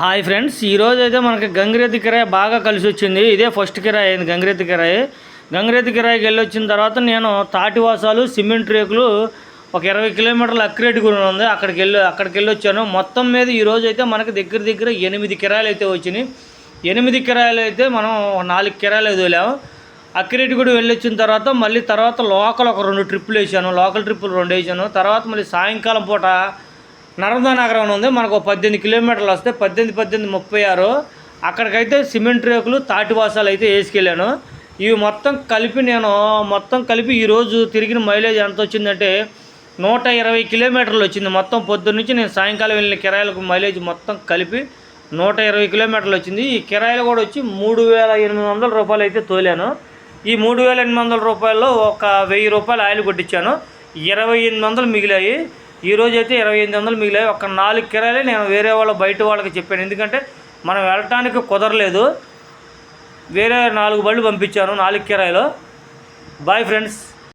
Hi friends ఈరోజు అయితే మనకి గంగిరెద్ది కిరాయి బాగా కలిసి వచ్చింది ఇదే ఫస్ట్ కిరాయి అయింది గంగిరెద్ది కిరాయి. గంగిరెద్ది కిరాయికి వెళ్ళి వచ్చిన తర్వాత నేను తాటివాసాలు సిమెంట్ రేకులు ఒక ఇరవై కిలోమీటర్ల అక్రేట్ కూడా ఉంది. అక్కడికి వెళ్ళి అక్కడికి వెళ్ళి వచ్చాను మొత్తం మీద ఈరోజు అయితే మనకి దగ్గర దగ్గర ఎనిమిది కిరాయిలు అయితే వచ్చినాయి. ఎనిమిది కిరాయిలు అయితే మనం నాలుగు కిరాయిలు వదిలాము అక్కిరెడ్డి కూడా వెళ్ళొచ్చిన తర్వాత మళ్ళీ తర్వాత లోకల్ ఒక రెండు ట్రిప్పులు వేసాను. లోకల్ ట్రిప్పులు రెండు వేసాను. తర్వాత మళ్ళీ సాయంకాలం పూట నర్మదా నగరం ఉంది. మనకు ఒక పద్దెనిమిది కిలోమీటర్లు వస్తే పద్దెనిమిది పద్దెనిమిది ముప్పై ఆరు. అక్కడికైతే సిమెంట్ రేకులు తాటివాసాలు అయితే వేసుకెళ్ళాను. ఇవి మొత్తం కలిపి నేను మొత్తం కలిపి ఈరోజు తిరిగిన మైలేజ్ ఎంత వచ్చిందంటే నూట ఇరవై కిలోమీటర్లు వచ్చింది. మొత్తం పొద్దున్న నుంచి నేను సాయంకాలం వెళ్ళిన కిరాయిలకు మైలేజ్ మొత్తం కలిపి నూట ఇరవై కిలోమీటర్లు వచ్చింది. ఈ కిరాయిలు కూడా వచ్చి మూడు వేల ఎనిమిది వందల రూపాయలు అయితే తోలాను. ఈ మూడు వేల ఎనిమిది వందల రూపాయల్లో ఒక వెయ్యి రూపాయలు ఆయిల్ కొట్టించాను. ఇరవై ఎనిమిది వందలు మిగిలాయి. ఈరోజు అయితే ఇరవై ఎనిమిది వందలు మిగిలాయి. ఒక నాలుగు కిరాయిలే నేను వేరే వాళ్ళ బయట వాళ్ళకి చెప్పాను. ఎందుకంటే మనం వెళ్ళటానికి కుదరలేదు. వేరే నాలుగు బళ్ళు పంపించాను నాలుగు కిరాయిలో. Bye friends